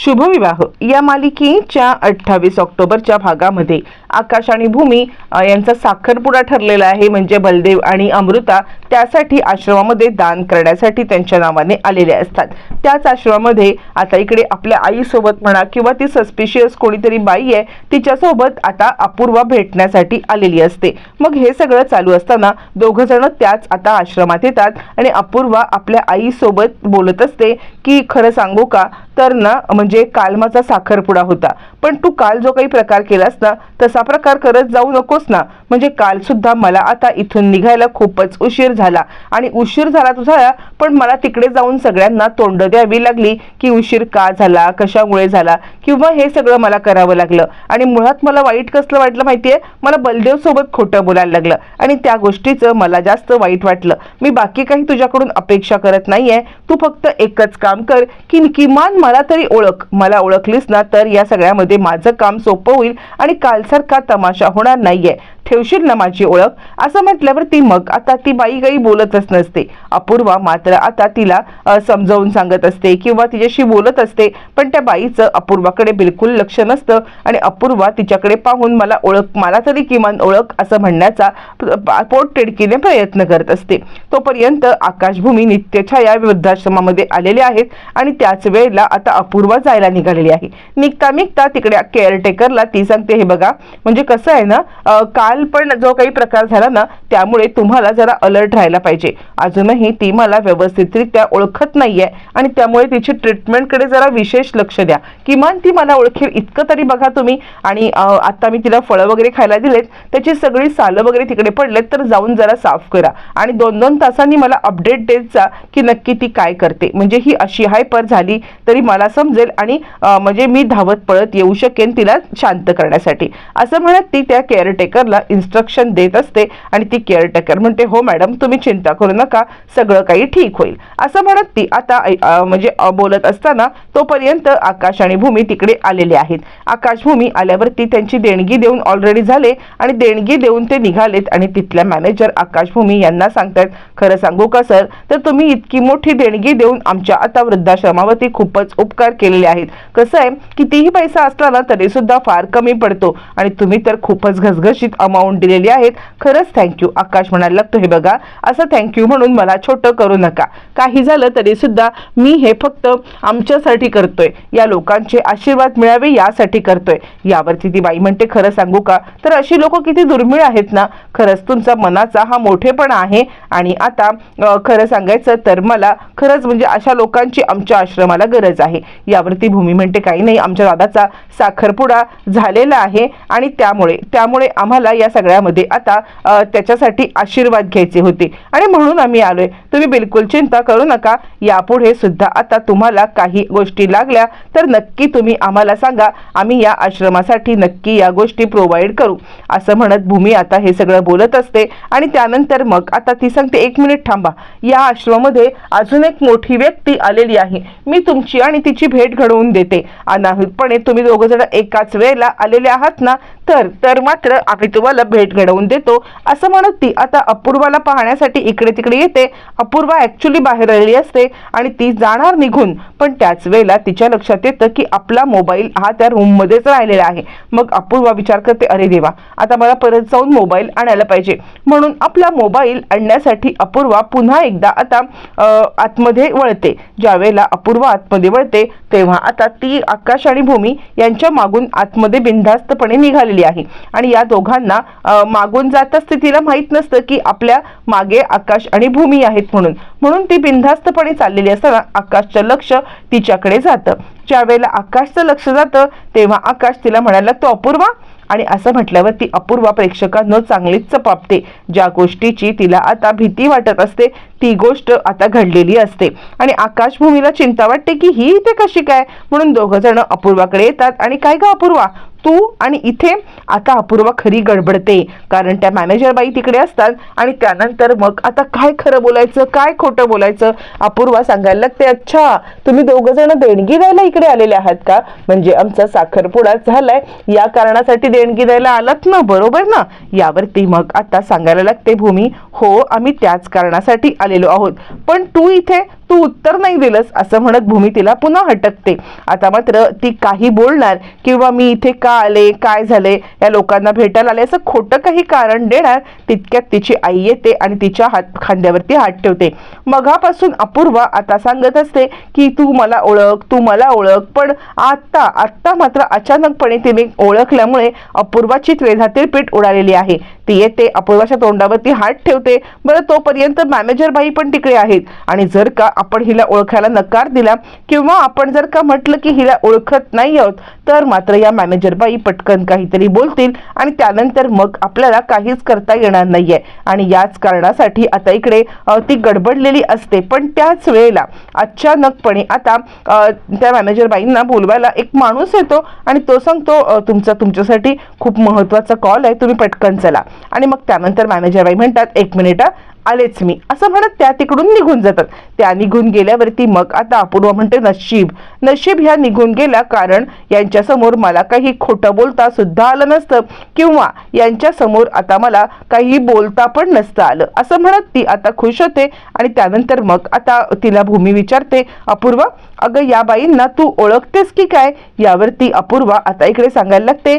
शुभविवाह. या मालिकेच्या अठ्ठावीस ऑक्टोबरच्या भागामध्ये आकाश आणि भूमी यांचा साखरपुडा ठरलेला आहे. म्हणजे बलदेव आणि अमृता त्यासाठी आश्रमामध्ये दान करण्यासाठी त्यांच्या नावाने आलेले असतात. त्याच आश्रमामध्ये आता इकडे आपल्या आईसोबत म्हणा किंवा ती सस्पिशियस कोणीतरी बाई आहे तिच्यासोबत आता अपूर्वा भेटण्यासाठी आलेली असते. मग हे सगळं चालू असताना दोघं जण त्याच आता आश्रमात येतात आणि अपूर्वा आपल्या आईसोबत बोलत असते की खरं सांगू का? तर ना म्हणजे काल माझा साखरपुडा होता. पण तू काल जो काही प्रकार केलास ना तसा प्रकार करत जाऊ नकोस ना. म्हणजे काल सुद्धा मला आता इथून निघायला खूपच उशीर झाला. आणि उशीर झाला तो झाला पण मला तिकडे जाऊन सगळ्यांना तोंड द्यावी लागली की उशीर का झाला कशामुळे झाला? किंवा हे सगळं मला करावं लागलं. आणि मुळात मला वाईट कसलं वाटलं माहितीये? मला बलदेव सोबत खोटं बोलायला लागलं. आणि त्या गोष्टीचं मला जास्त वाईट वाटलं. मी बाकी काही तुझ्याकडून अपेक्षा करत नाहीये. तू फक्त एकच काम कर. की किमान मला तरी ओळख. मला ओळखलीस ना तर या सगळ्यामध्ये माझं काम सोपं होईल आणि कालसारखा तमाशा होणार नाहीये. ठेवशील ना माझी ओळख? असं म्हटल्यावर ती मग आता ती बाई काही बोलतच नसते. अपूर्वा मात्र आता तिला समजावून सांगत असते किंवा तिच्याशी बोलत असते. पण त्या बाईचं अपूर्वाकडे बिलकुल लक्ष नसतं आणि अपूर्वा तिच्याकडे पाहून मला ओळख मला तरी किमान ओळख असं म्हणण्याचा पोट टिडकीने प्रयत्न करत असते. तोपर्यंत आकाशभूमी नित्यछाया वृद्धाश्रमामध्ये आलेले आहेत आणि त्याच वेळेला आता अपूर्वा जायला निघालेली आहे. निघता निघता तिकडे केअरटेकरला ती सांगते हे बघा म्हणजे कसं आहे ना काल काल पण जो काही प्रकार झाला ना त्यामुळे तुम्हाला जरा अलर्ट राहायला पाहिजे. अजूनही ती मला व्यवस्थितरित्या ओळखत नाहीये आणि त्यामुळे तिची ट्रीटमेंटकडे जरा विशेष लक्ष द्या. किमान ती मला ओळखेल इतकं तरी बघा तुम्ही. आणि आता मी तिला फळं वगैरे खायला दिलेत. त्याची सगळी सालं वगैरे तिकडे पडलेत तर जाऊन जरा साफ करा. आणि दोन दोन तासांनी मला अपडेट देत जा की नक्की ती काय करते. म्हणजे ही अशी हायपर झाली तरी मला समजेल आणि म्हणजे मी धावत पळत येऊ शकेन तिला शांत करण्यासाठी. असं म्हणत ती त्या केअरटेकरला इन्स्ट्रक्शन देत असते आणि ती केअरटेकर म्हणते हो मॅडम तुम्ही चिंता करू नका सगळं काही ठीक होईल. असं म्हणत ती आता म्हणजे बोलत असताना तोपर्यंत आकाश आणि भूमी तिकडे आलेले आहेत. आकाश भूमी आल्यावरती त्यांची देणगी देऊन ऑलरेडी झाले आणि देणगी देऊन ते निघालेत आणि तिथल्या मॅनेजर आकाश भूमी यांना सांगतायत खरं सांगू का सर तर तुम्ही इतकी मोठी देणगी देऊन आमच्या आता वृद्धाश्रमावरती खूपच उपकार केलेले आहेत. कसं आहे कितीही पैसा असला ना तरी सुद्धा फार कमी पडतो आणि तुम्ही तर खूपच घसघशीत अमाऊंट दिलेली आहेत. खरंच थँक्यू आकाश म्हणायला लागतो हे बघा. असं थँक्यू म्हणून मला छोटं करू नका. काही झालं तरी सुद्धा मी हे फक्त आमच्यासाठी करतोय. या लोकांचे आशीर्वाद मिळावे यासाठी करतोय. यावरती ती बाई म्हणते खरं सांगू का? तर अशी लोक किती दुर्मिळ आहेत ना? खरंच तुमचा मनाचा हा मोठेपणा आहे. आणि आता खरं सांगायचं तर मला खरंच म्हणजे अशा लोकांची आमच्या आश्रमाला गरज आहे. यावरती भूमी म्हणते काही नाही. आमच्या दादाचा साखरपुडा झालेला आहे. आणि त्यामुळे त्यामुळे आम्हाला या सगळ्यामध्ये आता त्याच्यासाठी आशीर्वाद घ्यायचे होते. आणि म्हणून आम्ही आलोय. तुम्ही बिलकुल चिंता करू नका. यापुढे सुद्धा आता तुम्हाला काही गोष्टी लागल्या तर नक्की तुम्ही आम्हाला सांगा. आम्ही या आश्रमासाठी नक्की या गोष्टी प्रोव्हाइड करू. असं म्हणत भूमी आता हे सगळं बोलत असते. आणि त्यानंतर मग आता ती सांगते एक मिनिट थांबा. या आश्रमामध्ये अजून एक मोठी व्यक्ती आलेली आहे. मी तुमची आणि तिची भेट घडवून देते. अनाहूतपणे तुम्ही दोघंजण एकाच वेळेला आलेले आहात ना तर तर मात्र आम्ही तुम्हाला भेट घडवून देतो असं म्हणत ती आता अपूर्वाला पाहण्यासाठी इकडे तिकडे येते. अपूर्वा ऍक्च्युली बाहेर आलेली असते आणि ती जाणार निघून. पण त्याच वेळेला तिच्या लक्षात येतं की आपला मोबाईल हा त्या रूम मध्येच राहिलेला आहे. मग अपूर्वा विचार करते अरे देवा आता मला परत जाऊन मोबाईल आणायला पाहिजे. म्हणून आपला मोबाईल आणण्यासाठी अपूर्वा पुन्हा एकदा आता आतमध्ये वळते. ज्यावेळेला अपूर्वा आतमध्ये वळते तेव्हा आता ती आकाश आणि भूमी यांच्या मागून आतमध्ये बिनधास्तपणे निघालेली आहे. आणि या दोघांना मागून जात असते तिला माहीत नसतं की आपल्या मागे आकाश आणि भूमी आहेत म्हणून. म्हणून ती बिनधास्तपणे चाललेली असताना आकाशचं लक्ष तिच्याकडे जातं. ज्या वेळेला आकाशचं लक्ष जातं तेव्हा आकाश तिला म्हणायला तो अपूर्वा? आणि असं म्हटल्यावर ती अपूर्वा प्रेक्षकांना चांगलीच चपापते. ज्या गोष्टीची तिला आता भीती वाटत असते ती गोष्ट आता घडलेली असते. आणि आकाशभूमीला चिंता वाटते की ही इथे कशी काय? म्हणून दोघं जण अपूर्वाकडे येतात. आणि काय का अपूर्वा? तू आणि इथे आता अपूर्वा खरी गडबडते. कारण त्या मॅनेजर बाई तिकडे असतात आणि त्यानंतर मग आता काय खरं बोलायचं काय खोटं बोलायचं? अपूर्वा सांगायला लागते अच्छा तुम्ही दोघं जण देणगी द्यायला इकडे आलेले आहात का? म्हणजे आमचा साखरपुडा झालाय. या कारणासाठी देणगी द्यायला आलात ना बरोबर ना? यावरती मग आता सांगायला लागते भूमी हो आम्ही त्याच कारणासाठी आलेलो आहोत. पण तू इथे तू उत्तर नाही दिलंस असं म्हणत भूमी तिला पुन्हा हटकते. आता मात्र ती काही बोलणार किंवा मी इथे का आले काय झाले या लोकांना भेटायला आले असं खोटं काही कारण देणार तितक्यात तिची आई येते आणि तिच्या हात खांद्यावरती हात ठेवते. मघापासून अपूर्वा आता सांगत असते की तू मला ओळख तू मला ओळख पण आत्ता आत्ता मात्र अचानकपणे तिने ओळखल्यामुळे अपूर्वाची त्रेधातील पीठ उडालेली आहे. ती येते अपूर्वाच्या तोंडावरती हात ठेवते. बरं तोपर्यंत मॅनेजर बाई पण तिकडे आहेत. आणि जर का आपण हिला ओळखायला नकार दिला किंवा आपण जर का म्हटलं की हिला ओळखत नाही आहोत तर मात्र या मॅनेजर बाई पटकन काहीतरी बोलतील आणि त्यानंतर मग आपल्याला काहीच करता येणार नाहीये. आणि याच कारणासाठी आता इकडे ती गडबडलेली असते. पण त्याच वेळेला अचानकपणे आता त्या मॅनेजर बाईंना बोलवायला एक माणूस येतो आणि तो सांगतो तुमचा तुमच्यासाठी खूप महत्त्वाचा कॉल आहे तुम्ही पटकन चला. आणि मग त्यानंतर मॅनेजर बाई म्हणतात एक मिनिट आलेच मी. असं म्हणत त्या तिकडून निघून जातात. त्या निघून गेल्यावरती मग आता अपूर्व म्हणते नशीब. नशीब ह्या निघून गेल्या कारण यांच्यासमोर मला काही खोटं बोलता सुद्धा आलं नसतं किंवा यांच्यासमोर आता मला काही बोलता पण नसतं आलं. असं म्हणत ती आता खुश होते आणि त्यानंतर मग आता तिला भूमी विचारते अपूर्वा अगं या बाईंना तू ओळखतेस की काय? यावरती अपूर्वा आता इकडे सांगायला लागते.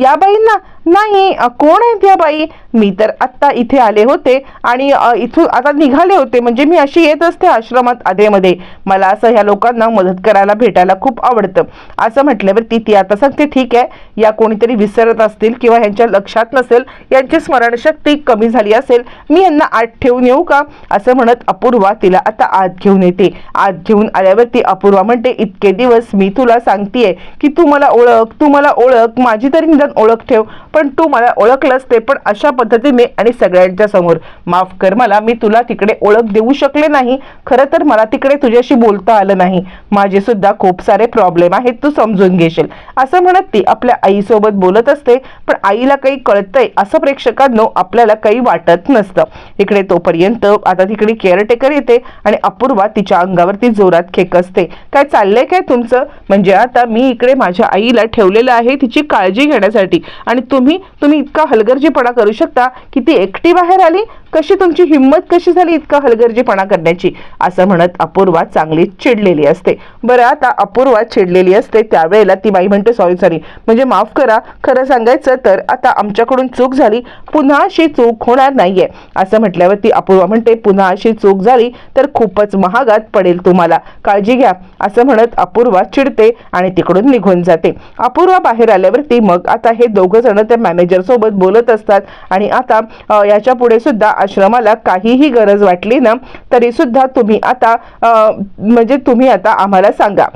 या बाईंना? नाही कोण आहेत या बाई? मी तर आत्ता इथे आले होते आणि इथून आता निघाले होते. म्हणजे मी अशी येत असते आश्रमात आधेमध्ये. मला असं ह्या लोकांना मदत करायला भेटायला खूप आवडतं. असं म्हटल्यावरती ती आता सांगते ठीक आहे. या कोणीतरी विसरत असतील किंवा ह्यांच्या लक्षात नसेल यांची स्मरणशक्ती कमी झाली असेल मी यांना आत ठेवून येऊ का? असं म्हणत अपूर्वा तिला आता आत घेऊन येते. आत घेऊन आल्यावरती अपूर्वा म्हणते इतके दिवस मी तुला सांगतेय की तू मला ओळख तू मला ओळख माझी तरी निदान ओळख ठेव पण तू मला ओळखलंस ते पण अशा पद्धतीने आणि सगळ्यांच्या समोर. माफ कर मला मी तुला तिकडे ओळख देऊ शकले नाही खरं तर मला तिकडे तुझ्याशी बोलता आलं नाही. माझे सुद्धा खूप सारे प्रॉब्लेम आहेत तू समजून घेशील. असं म्हणत ती आपल्या आईसोबत बोलत असते पण आईला काही कळतंय असं प्रेक्षकांनो आपल्याला काही वाटत नसतं. इकडे तोपर्यंत आता तिकडे केअरटेकर येते आणि अपूर्वा तिच्या अंगावरती जोरात खेकसते काय चाललंय काय तुमचं? म्हणजे आता मी इकडे माझ्या आईला ठेवलेलं आहे तिची काळजी घेण्यासाठी. आणि तुम्ही तुम्ही इतका हलगर्जीपणा करू शकता की ती एकटी बाहेर आली कशी तुमची हिंमत कशी झाली इतका हलगर्जीपणा करण्याची? असं म्हणत अपूर्वा चांगली चिडलेली असते. बरं आता अपूर्वा चिडलेली असते त्यावेळेला ती बाई म्हणते सॉरी सॉरी म्हणजे माफ करा. खरं सांगायचं तर आता आमच्याकडून चूक झाली. पुन्हा अशी चूक होणार नाहीये. असं म्हटल्यावर ती अपूर्वा म्हणते पुन्हा अशी चूक झाली तर खूपच महागात पडेल तुम्हाला. काळजी घ्या. असं म्हणत अपूर्वा चिडते आणि तिकडून निघून जाते. अपूर्वा बाहेर आल्यावरती मग आता हे दोघं जण त्या मॅनेजर सोबत बोलत असतात आणि आता याच्यापुढे सुद्धा आश्रमाला काहीही गरज वाटली ना तरी सुद्धा तुम्ही आता म्हणजे तुम्ही आता आम्हाला सांगा.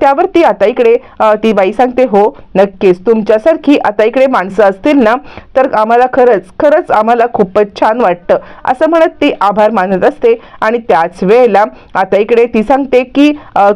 त्यावर ती आता इकडे ती बाई सांगते हो नक्कीच तुमच्यासारखी आता इकडे माणसं असतील ना तर आम्हाला खरंच खरंच आम्हाला खूपच छान वाटतं. असं म्हणत ती आभार मानत असते आणि त्याच वेळेला आता इकडे ती सांगते की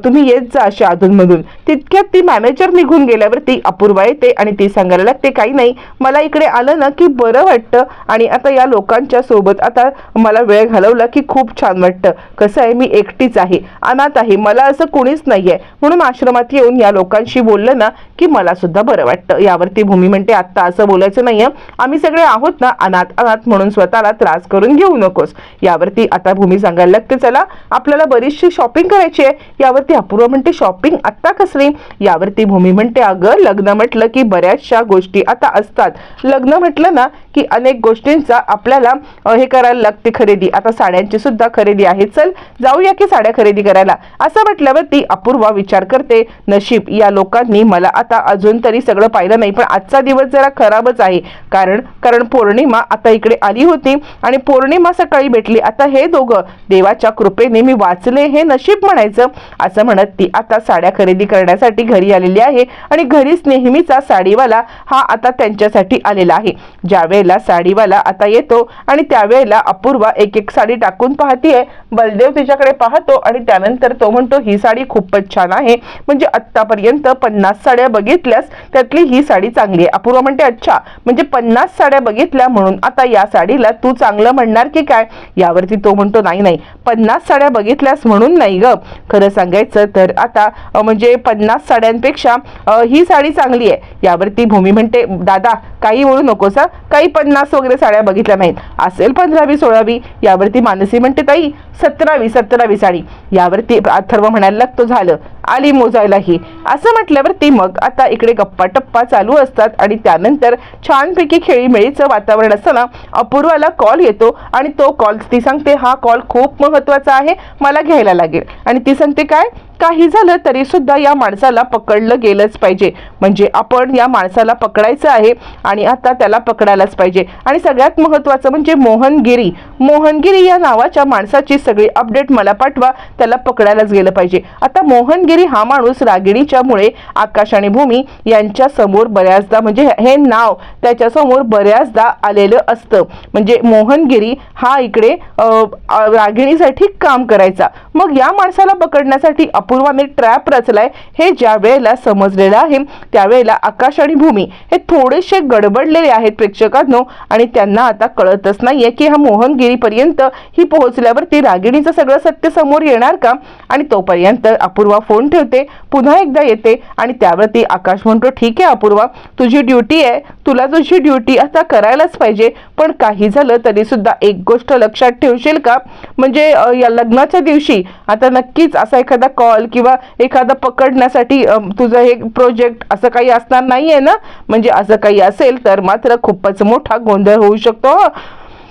तुम्ही येत जा अशी अधूनमधून. तितक्यात ती मॅनेजर निघून गेल्यावरती अपूर्वा येते आणि ती सांगायला लागते काही नाही मला इकडे आलं ना की बरं वाटतं आणि आता या लोकांच्या सोबत आता मला वेळ घालवला की खूप छान वाटतं. कसं आहे? मी एकटीच आहे. अनाथ आहे. मला असं कोणीच नाहीये. म्हणून आश्रमात येऊन या लोकांशी बोललं ना की मला सुद्धा बरं वाटतं. यावरती भूमी म्हणते आत्ता असं बोलायचं नाहीये. आम्ही सगळे आहोत ना अनाथ अनाथ म्हणून स्वतःला त्रास करून घेऊ नकोस. यावरती आता भूमी सांगायला लागते चला आपल्याला बरीचशी शॉपिंग करायची आहे. यावरती अपूर्व म्हणते शॉपिंग आत्ता कसली? यावरती भूमी म्हणते अगं लग्न म्हटलं की बऱ्याचशा गोष्टी आता असतात. लग्न म्हटलं ना की अनेक गोष्टींचा आपल्याला हे करायला लागते खरेदी. आता साड्यांची सुद्धा खरेदी आहे. चल जाऊया की साड्या खरेदी करायला. असं म्हटल्यावरती अपूर्वा विचार करते नशीब या लोकांनी मला आता अजून तरी सगळं पाहिलं नाही पण आजचा दिवस जरा खराबच आहे. कारण कारण पौर्णिमा आता इकडे आली होती आणि पौर्णिमा सकाळी भेटली. आता हे दोघं देवाच्या कृपेने मी वाचले हे नशीब म्हणायचं. असं म्हणत ती आता साड्या खरेदी करण्यासाठी घरी आलेली आहे आणि घरीच नेहमीचा साडीवाला हा आता त्यांच्यासाठी आलेला आहे. ज्या वेळेला साडीवाला आता येतो आणि त्यावेळेला अपूर्वा एक एक साडी टाकून पाहतीये. बलदेव तिच्याकडे पाहतो आणि त्यानंतर तो म्हणतो ही साडी खूपच छान आहे. म्हणजे आत्तापर्यंत पन्नास साड्या बघितल्यास त्यातली ही साडी चांगली आहे. अपूर्वा म्हणते अच्छा म्हणजे पन्नास साड्या बघितल्या म्हणून आता या साडीला तू चांगलं म्हणणार की काय? यावरती तो म्हणतो नाही नाही पन्नास साड्या बघितल्यास म्हणून नाही ग. खरं सांगायचं तर आता म्हणजे पन्नास साड्यांपेक्षा ही साडी चांगली आहे. यावरती भूमी म्हणते दादा काही म्हणू नकोस काही पन्नास वगैरे साड्या बघितल्या नाहीत. असेल पंधरावी सोळावी. यावरती मानसी म्हणते ताई सतरावी सतरावी साडी. यावरती अथर्व म्हणायला लागतो झालं. आली मोजायलाही. असं म्हटल्यावरती मग आता इकडे गप्पा टप्पा चालू असतात आणि त्यानंतर छानपैकी खेळीमेळीचं वातावरण असताना अपूर्वाला कॉल येतो आणि तो कॉल ती सांगते हा कॉल खूप महत्त्वाचा आहे मला घ्यायला लागेल. आणि ती सांगते काय? काही झालं तरी सुद्धा या माणसाला पकडलं गेलंच पाहिजे. म्हणजे आपण या माणसाला पकडायचं आहे आणि आता त्याला पकडायलाच पाहिजे. आणि सगळ्यात महत्त्वाचं म्हणजे मोहनगिरी. मोहनगिरी या नावाच्या माणसाची सगळी अपडेट मला पाठवा. त्याला पकडायलाच गेलं पाहिजे. आता मोहनगिरी हा माणूस रागिणीच्यामुळे आकाश आणि भूमी यांच्या समोर बऱ्याचदा म्हणजे हे नाव त्याच्यासमोर बऱ्याचदा आलेलं असतं. म्हणजे मोहनगिरी हा इकडे रागिणीसाठी काम करायचा. मग या माणसाला पकडण्यासाठी अपूर्वाने ट्रॅप रचलाय हे ज्या वेळेला समजलेलं आहे त्यावेळेला आकाश आणि भूमी हे थोडेसे गडबडलेले आहेत प्रेक्षकांनो आणि त्यांना आता कळतच नाहीये की हा मोहनगिरीपर्यंत ही पोहोचल्यावरती रागिणीचं सगळं सत्य समोर येणार का? आणि तोपर्यंत अपूर्वा फोन ठेवते पुन्हा एकदा येते आणि त्यावरती आकाश म्हणतो ठीक आहे अपूर्वा तुझी ड्युटी आहे तुला तुझी ड्युटी आता करायलाच पाहिजे पण काही झालं तरी सुद्धा एक गोष्ट लक्षात ठेवशील का? म्हणजे या लग्नाच्या दिवशी आता नक्कीच असा एखादा कॉल किंवा एखादा पकडण्यासाठी तुझं हे प्रोजेक्ट असं काही असणार नाहीये ना? म्हणजे असं काही असेल तर मात्र खूपच मोठा गोंधळ होऊ शकतो.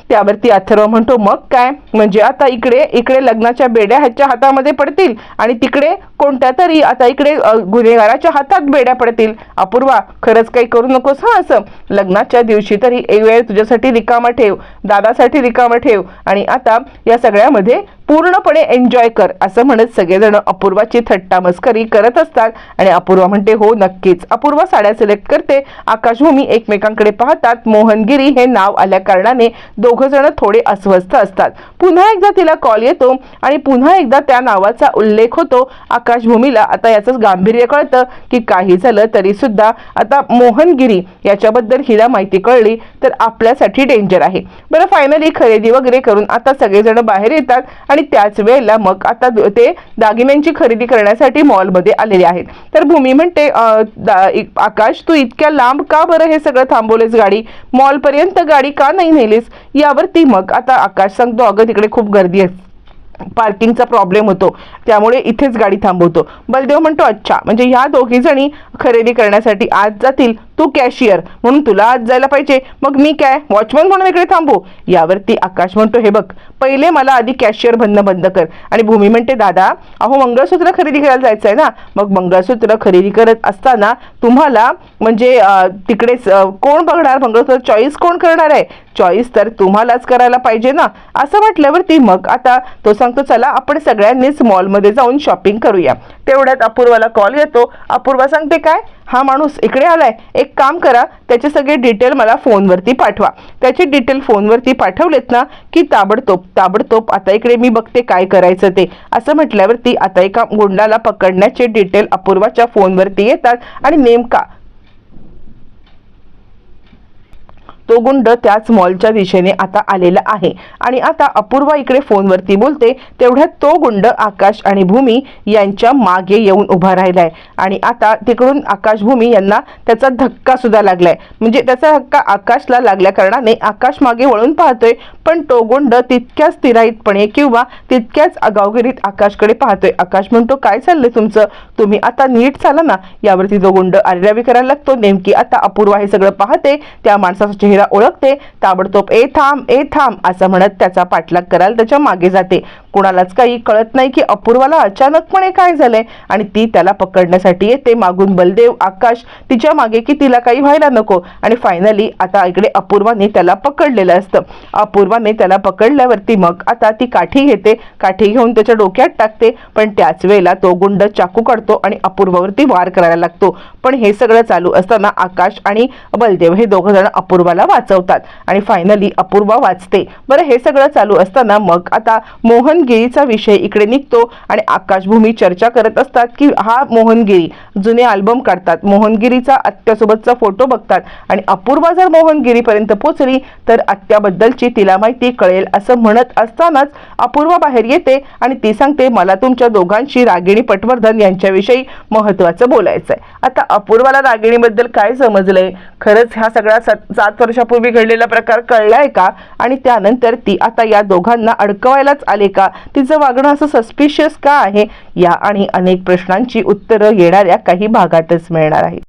त्यावरती अथर्व म्हणतो मग काय? म्हणजे आता इकडे इकडे लग्नाच्या बेड्या ह्याच्या हातामध्ये पडतील आणि तिकडे कोणत्या तरी आता इकडे गुन्हेगाराच्या हातात बेड्या पडतील. अपूर्वा खरंच काही करू नकोस हा असं. लग्नाच्या दिवशी तरी एक वेळ तुझ्यासाठी रिकामा ठेव दादासाठी रिकामा ठेव आणि आता या सगळ्यामध्ये पूर्णपणे एन्जॉय कर असं म्हणत सगळेजण अपूर्वाची थट्टा मस्करी करत असतात. आणि अपूर्वा म्हणते हो नक्कीच. अपूर्वा साड्या सिलेक्ट करते. आकाशभूमी एकमेकांकडे पाहतात. मोहनगिरी हे नाव आल्या कारणाने दोघ जण थोडे अस्वस्थ असतात. पुन्हा एकदा तिला कॉल येतो आणि पुन्हा एकदा त्या नावाचा उल्लेख होतो. आकाशभूमीला आता याचं गांभीर्य कळतं की काही झालं तरी सुद्धा आता मोहनगिरी याच्याबद्दल हिला माहिती कळली तर आपल्यासाठी डेंजर आहे. बरं फायनली खरेदी वगैरे करून आता सगळेजण बाहेर येतात आणि त्याच वेळेला मग आता ते दागिन्यांची खरेदी करण्यासाठी मॉलमध्ये आलेले आहेत. तर भूमी म्हणते आकाश तू इतक्या लांब का बरं हे सगळं थांबवलेस गाडी? मॉलपर्यंत गाडी का नाही नेलीस? यावरती मग आता आकाश सांगतो अगं तिकडे खूप गर्दी आहे. पार्किंगचा प्रॉब्लेम होतो. त्यामुळे इथेच गाडी थांबवतो. बलदेव म्हणतो अच्छा म्हणजे ह्या दोघी जणी खरेदी करण्यासाठी आज जातील? तू कॅशियर म्हणून तुला आज जायला पाहिजे. मग मी काय? वॉचमन म्हणून इकडे थांबू. यावरती आकाश म्हणतो हे बघ पहिले मला आधी कॅशियर बनणं बंद कर. आणि भूमी म्हणते दादा अहो मंगळसूत्र खरेदी करायला जायचं आहे ना. मग मंगळसूत्र खरेदी करत असताना तुम्हाला म्हणजे तिकडेच कोण बघणार? मंगळसूत्र चॉईस कोण करणार आहे? चॉईस तर तुम्हालाच करायला पाहिजे ना. असं म्हटल्यावरती मग आता तो सांगतो चला आपण सगळ्यांनीच मॉलमध्ये जाऊन शॉपिंग करूया. तेवढ्यात अपूर्वाला कॉल येतो. अपूर्वा सांगते काय? हा माणूस इकडे आलाय एक काम करा त्याचे सगळे डिटेल मला फोनवरती पाठवा. त्याचे डिटेल फोनवरती पाठवलेत ना की ताबडतोब ताबडतोब आता इकडे मी बघते काय करायचं ते. असं म्हटल्यावरती आता एका गुंडाला पकडण्याचे डिटेल अपूर्वाच्या फोनवरती येतात आणि नेमका तो गुंड त्याच मॉलच्या दिशेने आता आलेला आहे. आणि आता अपूर्वा इकडे फोनवरती बोलते तेवढ्यात तो गुंड आकाश आणि भूमी यांच्या मागे येऊन उभा राहिलाय. आणि आता तिकडून आकाश भूमी यांना त्याचा धक्का सुद्धा लागलाय. म्हणजे त्याचा धक्का आकाशला लागल्या कारणाने आकाश मागे वळून पाहतोय पण तो गुंड तितक्याच स्थिराईतपणे किंवा तितक्याच आगावगिरीत आकाशकडे पाहतोय. आकाश म्हणतो काय चाललंय तुमचं? तुम्ही आता नीट चाला ना. यावरती जो गुंड आर्यावी करायला लागतो. नेमकी आता अपूर्वा हे सगळं पाहते त्या माणसाचा चेहरा ओळखते ताबडतोब ए थांब ए थांब असं म्हणत त्याचा पाठलाग करायला त्याच्यामागे जाते. कुणालाच काही कळत नाही की अपूर्वाला अचानकपणे काय झालंय आणि ती त्याला पकडण्यासाठी येते. मागून बलदेव आकाश तिच्यामागे की तिला काही व्हायला नको. आणि फायनली आता इकडे अपूर्वाने त्याला पकडलेलं असतं. अपूर्वाने त्याला पकडल्यावरती मग आता ती काठी घेते. काठी घेऊन त्याच्या डोक्यात टाकते. पण त्याच वेळेला तो गुंड चाकू काढतो आणि अपूर्वावरती वार करायला लागतो. पण हे सगळं चालू असताना आकाश आणि बलदेव हे दोघं जण अपूर्वाला वाचवतात. आणि फायनली अपूर्वा वाचते. बरं हे सगळं चालू असताना मग आता मोहन मोहनगिरीचा विषय इकडे निघतो आणि आकाशभूमी चर्चा करत असतात की हा मोहनगिरी जुने अल्बम काढतात. मोहनगिरीचा आत्यासोबतचा फोटो बघतात आणि अपूर्वा जर मोहनगिरीपर्यंत पोचली तर आत्याबद्दलची तिला माहिती कळेल असं म्हणत असतानाच अपूर्वा बाहेर येते आणि ती सांगते मला तुमच्या दोघांशी रागिणी पटवर्धन यांच्याविषयी महत्वाचं बोलायचं आहे आता अपूर्वाला रागिणीबद्दल काय समजलंय? खरंच हा सगळा सात सात वर्षापूर्वी घडलेला प्रकार कळलाय का? आणि त्यानंतर ती आता या दोघांना अडकवायलाच आले का? तिचं वागणं असं सस्पिशियस का आहे? या आणि अनेक प्रश्नांची उत्तरं येणाऱ्या काही भागातच मिळणार आहेत.